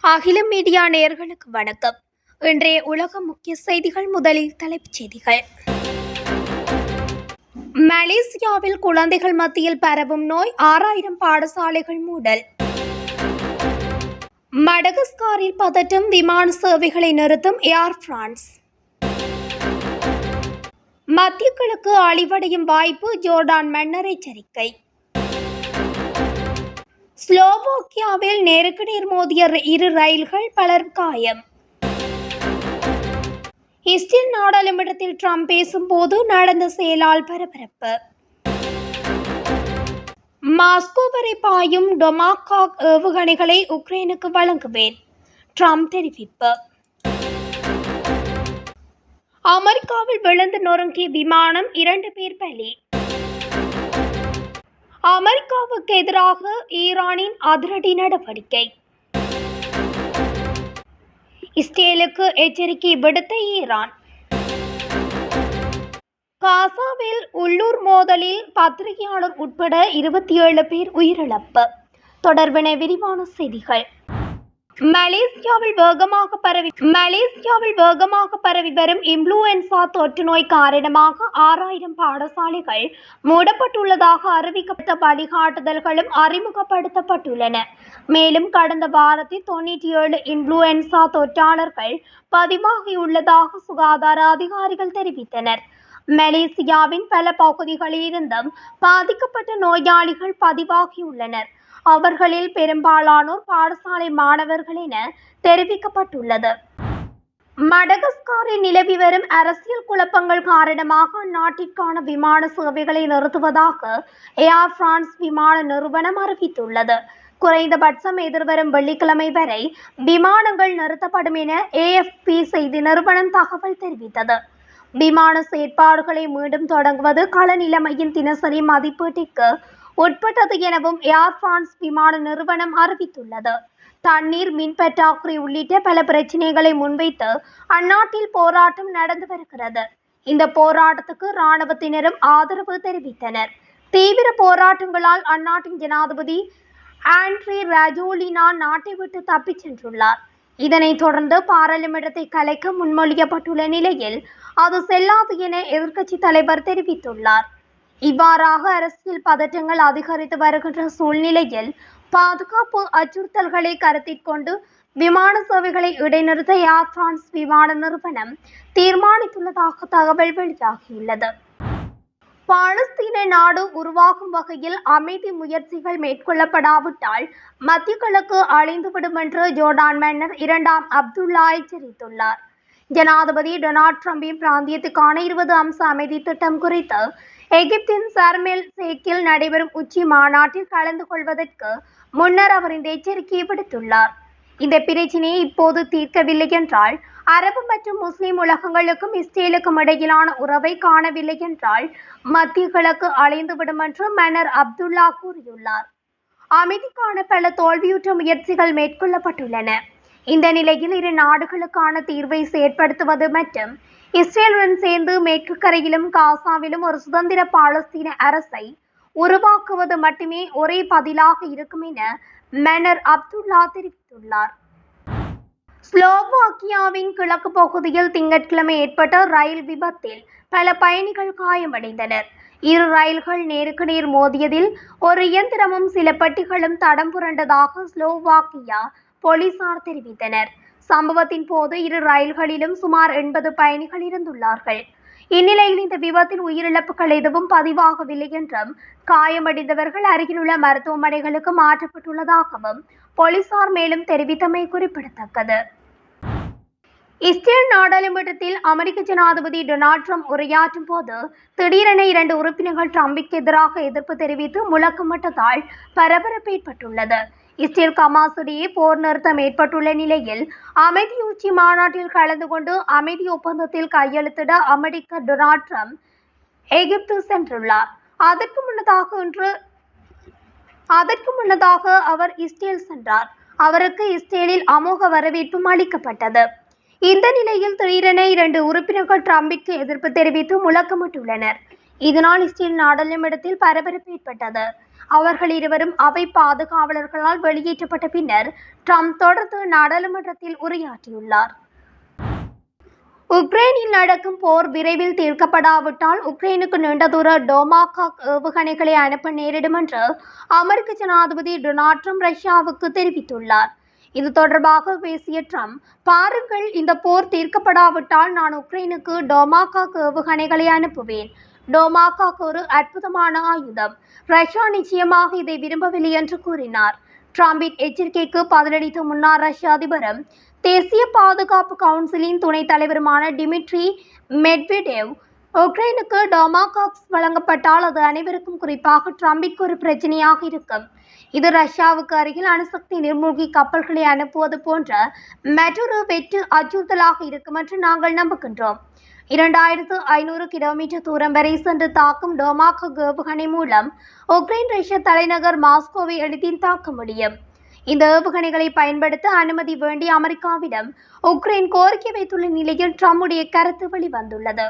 அகில மீடியா நேயர்களுக்கு வணக்கம். இன்றைய உலக முக்கிய செய்திகள் முதலில் தலைப்புச் செய்திகள். மலேசியாவில் குழந்தைகள் மத்தியில் பரவும் நோய் ஆறாயிரம் பாடசாலைகள் மூடல். மடகஸ்காரில் பதட்டம் விமான சேவைகளை நிறுத்தும் ஏர் பிரான்ஸ் மத்திய கிழக்கு அழிவடையும் வாய்ப்பு ஜோர்டான் மன்னர் எச்சரிக்கை ஸ்லோவோக்கியாவில் நேருக்கு நேர் மோதிய ர- இரு ரயில்கள் பலர் காயம். இஸ்ரேல் நாடாளுமன்றத்தில் ட்ரம்ப் பேசும்போது நடந்த செயலால் பரபரப்பு. மாஸ்கோ வரை பாயும் டொமாகாக் ஏவுகணைகளை உக்ரைனுக்கு வழங்குவேன் ட்ரம்ப் தெரிவிப்பு. அமெரிக்காவில் விழுந்து நொறுங்கிய விமானம் இரண்டு பேர் பலி. அமெரிக்காவுக்கு எதிராக ஈரானின் அதிரடி நடவடிக்கை. இஸ்ரேலுக்கு எச்சரிக்கை விடுத்த ஈரான். காசாவில் உள்ளூர் மோதலில் பத்திரிகையாளர் உட்பட இருபத்தி ஏழு பேர் உயிரிழப்பு. தொடர்பின விரிவான செய்திகள். மலேசியாவில் வேகமாக பரவி மலேசியாவில் வேகமாக பரவி வரும் இன்ஃப்ளூயன்சா தொற்று நோய் காரணமாக ஆறாயிரம் பாடசாலைகள் மூடப்பட்டுள்ளதாக அறிவிக்கப்பட்ட வழிகாட்டுதல்களும் அறிமுகப்படுத்தப்பட்டுள்ளன மேலும் கடந்த வாரத்தில் தொண்ணூற்றி ஏழு இன்ஃப்ளூயன்சா தொற்றாளர்கள் பதிவாகியுள்ளதாக சுகாதார அதிகாரிகள் தெரிவித்தனர் மலேசியாவின் பல பகுதிகளிலிருந்தும் பாதிக்கப்பட்ட நோயாளிகள் பதிவாகியுள்ளனர் அவர்களில் பெரும்பாலானோர் பாடசாலை மாணவர்கள் என தெரிவிக்கப்பட்டுள்ளது. மடகஸ்காரில் நிலவி வரும் அரசியல் குழப்பங்கள் காரணமாக அந்நாட்டிற்கான விமான சேவைகளை நிறுத்துவதாக ஏர் பிரான்ஸ் விமான நிறுவனம் அறிவித்துள்ளது. குறைந்தபட்சம் எதிர்வரும் வெள்ளிக்கிழமை வரை விமானங்கள் நிறுத்தப்படும் என ஏஎஃப்பி செய்தி நிறுவனம் தகவல் தெரிவித்தது. விமான செயற்பாடுகளை மீண்டும் தொடங்குவது கள நிலைமையின் தினசரி மதிப்பீட்டிற்கு உட்பட்டது எனவும் ஏர் பிரான்ஸ் விமான நிறுவனம் அறிவித்துள்ளது. தண்ணீர் மின் பற்றாக்குறை உள்ளிட்ட பல பிரச்சினைகளை முன்வைத்து அந்நாட்டில் போராட்டம் நடந்து வருகிறது. இந்த போராட்டத்துக்கு இராணுவத்தினரும் ஆதரவு தெரிவித்தனர். தீவிர போராட்டங்களால் அந்நாட்டின் ஜனாதிபதி ஆண்ட்ரி ரஜோலினா நாட்டை விட்டு தப்பிச் சென்றுள்ளார். இதனைத் தொடர்ந்து பாராளுமன்றத்தை கலைக்க முன்மொழியப்பட்டுள்ள நிலையில் அது செல்லாது என எதிர்க்கட்சி தலைவர் தெரிவித்துள்ளார். இவ்வாறாக அரசியல் பதற்றங்கள் அதிகரித்து வருகின்ற சூழ்நிலையில் பாதுகாப்பு அச்சுறுத்தல்களை கருத்தில் கொண்டு விமான சேவைகளை இடைநிறுத்த ஏர் பிரான்ஸ் விமான நிறுவனம் தீர்மானித்துள்ளதாக தகவல் வெளியாகியுள்ளது. பாலஸ்தீன நாடு உருவாகும் வகையில் அமைதி முயற்சிகள் மேற்கொள்ளப்படாவிட்டால் மத்திய கிழக்கு அழிந்துவிடும் என்று ஜோர்டான் மன்னர் இரண்டாம் அப்துல்லா எச்சரித்துள்ளார் ஜனாதிபதி டொனால்ட் ட்ரம்பின் பிராந்தியத்துக்கான இருபது அம்ச அமைதி திட்டம் குறித்து எகிப்தின் சர்மேல் சேக்கில் நடைபெறும் உச்சி மாநாட்டில் கலந்து கொள்வதற்கு முன்னர் அவர் இந்த எச்சரிக்கையை விடுத்துள்ளார். இந்த பிரச்சினையை இப்போது தீர்க்கவில்லை என்றால் அரபு மற்றும் முஸ்லிம் உலகங்களுக்கும் இஸ்ரேலுக்கும் இடையிலான உறவை காணவில்லை என்றால் மத்திய கிழக்கு அழிந்துவிடும் என்று மன்னர் அப்துல்லா கூறியுள்ளார். அமைதிக்கான பல தோல்வியுற்ற முயற்சிகள் மேற்கொள்ளப்பட்டுள்ளன. இந்த நிலையில் இரு நாடுகளுக்கான தீர்வை செயற்படுத்துவது மற்றும் இஸ்ரேலுடன் சேர்ந்து மேற்கு கரையிலும் காசாவிலும் ஒரு சுதந்திர பாலஸ்தீன அரசை உருவாக்குவது மட்டுமே ஒரே பதிலாக இருக்கும் என மன்னர் அப்துல்லா தெரிவித்துள்ளார். ஸ்லோவாக்கியாவின் கிழக்கு பகுதியில் திங்கட்கிழமை ஏற்பட்ட ரயில் விபத்தில் பல பயணிகள் காயமடைந்தனர். இரு ரயில்கள் நேருக்கு நேர் மோதியதில் ஒரு இயந்திரமும் சில பெட்டிகளும் தடம் புரண்டதாக ஸ்லோவாக்கியா போலீசார் தெரிவித்தனர். சம்பவத்தின் போது இரு ரயில்களிலும் சுமார் எண்பது பயணிகள் இருந்துள்ளார்கள். இந்நிலையில் இந்த விபத்தில் உயிரிழப்புகள் எதுவும் பதிவாகவில்லை என்றும் காயமடைந்தவர்கள் அருகிலுள்ள மருத்துவமனைகளுக்கு மாற்றப்பட்டுள்ளதாகவும் போலீசார் மேலும் தெரிவித்தமை குறிப்பிடத்தக்கது. இஸ்ரேல் நாடாளுமன்றத்தில் அமெரிக்க ஜனாதிபதி டொனால்ட் ட்ரம்ப் உரையாற்றும் போது திடீரென இரண்டு உறுப்பினர்கள் ட்ரம்பிற்கு எதிராக எதிர்ப்பு தெரிவித்து முழக்கமிட்டதால் பரபரப்பு ஏற்பட்டுள்ளது. இஸ்ரேல் கமாஸ் இடையே போர் நிறுத்தம் ஏற்பட்டுள்ள நிலையில் அமைதி உச்சி மாநாட்டில் கலந்து கொண்டு அமைதி ஒப்பந்தத்தில் கையெழுத்திட அமெரிக்க டொனால்ட் ட்ரம்ப் எகிப்து சென்றுள்ளார். அதற்கு முன்னதாக இன்று அதற்கு முன்னதாக அவர் இஸ்ரேல் சென்றார். அவருக்கு இஸ்ரேலில் அமோக வரவேற்பும் அளிக்கப்பட்டது. இந்த நிலையில் திடீரென இரண்டு உறுப்பினர்கள் ட்ரம்பிற்கு எதிர்ப்பு தெரிவித்து முழக்கமிட்டுள்ளனர். இதனால் இஸ்ரேல் நாடாளுமன்றத்தில் பரபரப்பு ஏற்பட்டது. அவர்கள் இருவரும் அவை பாதுகாவலர்களால் வெளியேற்றப்பட்ட பின்னர் ட்ரம்ப் தொடர்ந்து நாடாளுமன்றத்தில் உரையாற்றியுள்ளார். உக்ரைனில் நடக்கும் போர் விரைவில் தீர்க்கப்படாவிட்டால் உக்ரைனுக்கு நீண்ட தூர டோமாகாக் ஏவுகணைகளை அனுப்ப நேரிடும் என்று அமெரிக்க ஜனாதிபதி டொனால்ட் ட்ரம்ப் ரஷ்யாவுக்கு தெரிவித்துள்ளார். இது தொடர்பாக பேசிய ட்ரம்ப் பாருங்கள் இந்த போர் தீர்க்கப்படாவிட்டால் நான் உக்ரைனுக்கு டோமாகாக் ஏவுகணைகளை அனுப்புவேன். டோமாகாக் ஒரு அற்புதமான ஆயுதம். ரஷ்யா நிச்சயமாக இதை விரும்பவில்லை என்று கூறினார். ட்ரம்பின் எச்சரிக்கைக்கு பதிலளித்த முன்னாள் ரஷ்ய அதிபரும் தேசிய பாதுகாப்பு கவுன்சிலின் துணைத் தலைவருமான டிமிட்ரி மெட்வெடேவ் உக்ரைனுக்கு டோமாகாக்ஸ் வழங்கப்பட்டால் அது அனைவருக்கும் குறிப்பாக ட்ரம்பிற்கு ஒரு பிரச்சனையாக இருக்கும். இது ரஷ்யாவுக்கு அருகில் அணுசக்தி நீர்மூழ்கி கப்பல்களை அனுப்புவது போன்ற மற்றொரு வெற்று அச்சுறுத்தலாக இருக்கும் என்று நாங்கள் நம்புகின்றோம். இரண்டாயிரத்து ஐநூறு கிலோமீட்டர் தூரம் வரை சென்று தாக்கும் டோமாக் ஏவுகணை மூலம் உக்ரைன் ரஷ்ய தலைநகர் மாஸ்கோவை எளிதில் தாக்க முடியும். இந்த ஏவுகணைகளை பயன்படுத்த அனுமதி வேண்டி அமெரிக்காவிடம் உக்ரைன் கோரிக்கை வைத்துள்ள நிலையில் ட்ரம்புடைய கருத்து வெளிவந்துள்ளது.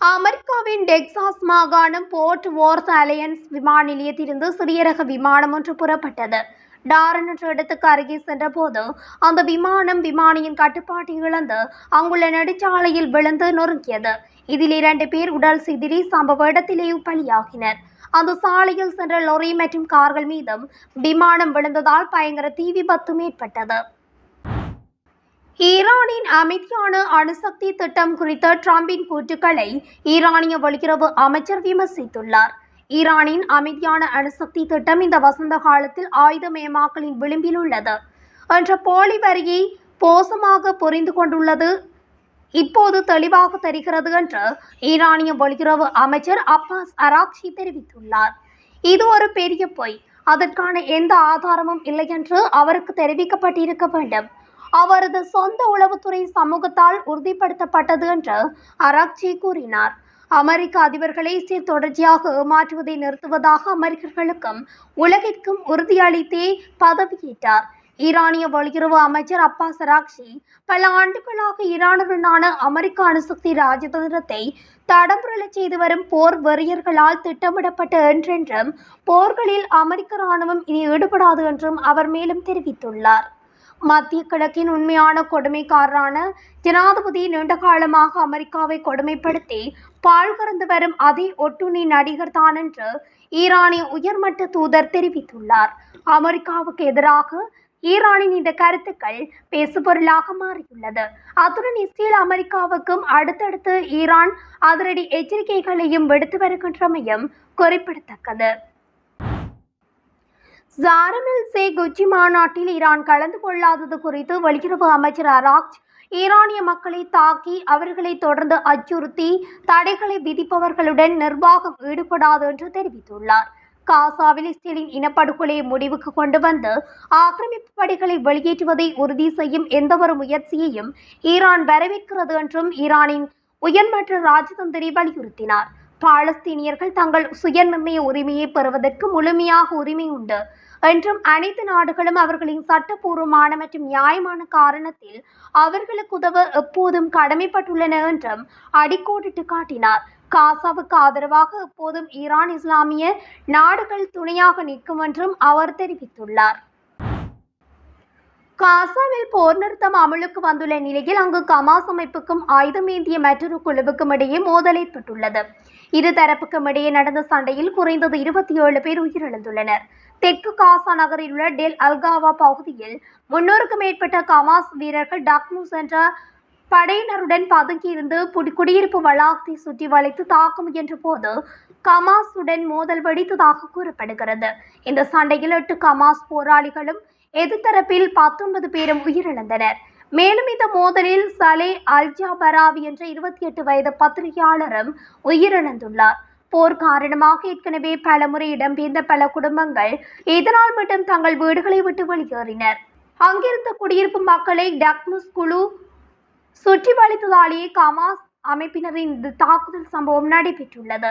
அமெரிக்காவின் டெக்சாஸ் மாகாணம் போர்ட் வோர்த் அலையன்ஸ் விமான நிலையத்திலிருந்து சிறிய ரக விமானம் ஒன்று புறப்பட்டது. டாரன் என்ற இடத்துக்கு அருகே சென்றபோது அந்த விமானம் விமானியின் கட்டுப்பாட்டை இழந்து அங்குள்ள நெடுஞ்சாலையில் விழுந்து நொறுங்கியது. இதில் இரண்டு பேர் உடல் சிதிரி சம்பவ இடத்திலேயே பலியாகினர். அந்த சாலையில் சென்ற லொரி மற்றும் கார்கள் மீதும் விமானம் விழுந்ததால் பயங்கர தீ விபத்தும் ஏற்பட்டது. ஈரானின் அமைதியான அணுசக்தி திட்டம் குறித்த ட்ரம்பின் கூற்றுக்களை ஈரானிய வெளியுறவு அமைச்சர் விமர்சித்துள்ளார். ஈரானின் அமைதியான அணுசக்தி திட்டம் இந்த வசந்த காலத்தில் ஆயுதமயமாக்கலின் விளிம்பில் உள்ளது என்ற போலி வரியை மோசமாக புரிந்து கொண்டுள்ளது. இப்போது தெளிவாக தெரிகிறது என்று ஈரானிய வெளியுறவு அமைச்சர் அப்பாஸ் அராக்ஷி தெரிவித்துள்ளார். இது ஒரு பெரிய பொய். அதற்கான எந்த ஆதாரமும் இல்லை என்று அவருக்கு தெரிவிக்கப்பட்டிருக்க வேண்டும். அவரது சொந்த உளவுத்துறை சமூகத்தால் உறுதிப்படுத்தப்பட்டது என்று அராக்ஷி கூறினார். அமெரிக்க அதிபர்களை சீர் தொடர்ச்சியாக ஏமாற்றுவதை நிறுத்துவதாக அமெரிக்கர்களுக்கும் உலகிற்கும் உறுதியளித்தே பதவியேற்றார். ஈரானிய வெளியுறவு அமைச்சர் அப்பாஸ் சராக்ஷி பல ஆண்டுகளாக ஈரானுடனான அமெரிக்க அணுசக்தி ராஜதந்திரத்தை தடம்புரளச் செய்து வரும் போர் வெறியர்களால் திட்டமிடப்பட்ட என்றென்றும் போர்களில் அமெரிக்க இராணுவம் இனி ஈடுபடாது என்றும் அவர் மேலும் தெரிவித்துள்ளார். மத்திய கிழக்கின் உண்மையான கொடுமைக்காரரான ஜனாதிபதி நீண்ட காலமாக அமெரிக்காவை கொடுமைப்படுத்தி பால் கறந்து வரும் அதே ஒட்டுண்ணி நடிகர் தான் என்று ஈரானிய உயர்மட்ட தூதர் தெரிவித்துள்ளார். அமெரிக்காவுக்கு எதிராக ஈரானின் இந்த கருத்துக்கள் பேசுபொருளாக மாறியுள்ளது. அத்துடன் இஸ்ரேல் அமெரிக்காவுக்கும் அடுத்தடுத்து ஈரான் அதிரடி எச்சரிக்கைகளையும் விடுத்து வருகின்றமையும் குறிப்பிடத்தக்கது. ஜாரமில் சேக் உச்சி மாநாட்டில் ஈரான் கலந்து கொள்ளாதது குறித்து வெளியுறவு அமைச்சர் அராக்ச் ஈரானிய மக்களை தாக்கி அவர்களை தொடர்ந்து அச்சுறுத்தி தடைகளை விதிப்பவர்களுடன் நிர்வாகம் ஈடுபடாது என்று தெரிவித்துள்ளார். காசாவில் இஸ்ரேலின் இனப்படுகொலையை முடிவுக்கு கொண்டு வந்து ஆக்கிரமிப்பு படைகளை வெளியேற்றுவதை உறுதி செய்யும் எந்தவொரு முயற்சியையும் ஈரான் வரவேற்கிறது என்றும் ஈரானின் உயர்மட்ட ராஜதந்திரி வலியுறுத்தினார். பாலஸ்தீனியர்கள் தங்கள் சுயநிர்ணய உரிமையை பெறுவதற்கு முழுமையாக உரிமை உண்டு. என்றும் அனைத்து நாடுகளும் அவர்களின் சட்டப்பூர்வமான மற்றும் நியாயமான காரணத்தில் அவர்களுக்கு உதவ எப்போதும் கடமைப்பட்டுள்ளன என்றும் அடிக்கோடிட்டு காட்டினார். காசாவுக்கு ஆதரவாக எப்போதும் ஈரான் இஸ்லாமிய நாடுகள் துணையாக நிற்கும் என்றும் அவர் தெரிவித்துள்ளார். காசாவில் போர் நிறுத்தம் அமலுக்கு வந்துள்ள நிலையில் அங்கு கமாஸ் அமைப்புக்கும் ஆயுதம் ஏந்திய மற்றொரு குழுவுக்கும் இடையே மோதல் ஏற்பட்டுள்ளது இரு தரப்புக்கும் இடையே நடந்த சண்டையில் குறைந்தது இருபத்தி ஏழு பேர் உயிரிழந்துள்ளனர். தெற்கு காசா நகரில் உள்ள டெல் அல்காவா பகுதியில் முன்னூறுக்கும் மேற்பட்ட கமாஸ் வீரர்கள் டக்மூஸ் என்ற படையினருடன் பதுங்கியிருந்து குடியிருப்பு வளாகத்தை சுற்றி வளைத்து தாக்க முயன்ற போது கமாஸுடன் மோதல் வெடித்ததாக கூறப்படுகிறது. இந்த சண்டையில் எட்டு கமாஸ் போராளிகளும் எதிர்த்தரப்பில் பத்தொன்பது பேரும் உயிரிழந்தனர். மேலும் இந்த மோதலில் சலே அல்ஜா பராவி என்ற இருபத்தி எட்டு வயது பத்திரிகையாளரும் உயிரிழந்துள்ளார். போர் காரணமாக ஏற்கனவே பல முறை இடம்பெயர்ந்த பல குடும்பங்கள் இதனால் மட்டும் தங்கள் வீடுகளை விட்டு வெளியேறினர். அங்கிருந்த குடியிருப்பு மக்களை டக்முஸ் குழு சுற்றி வளைத்ததாலேயே கமாஸ் அமைப்பினரின் இந்த தாக்குதல் சம்பவம் நடைபெற்றுள்ளது.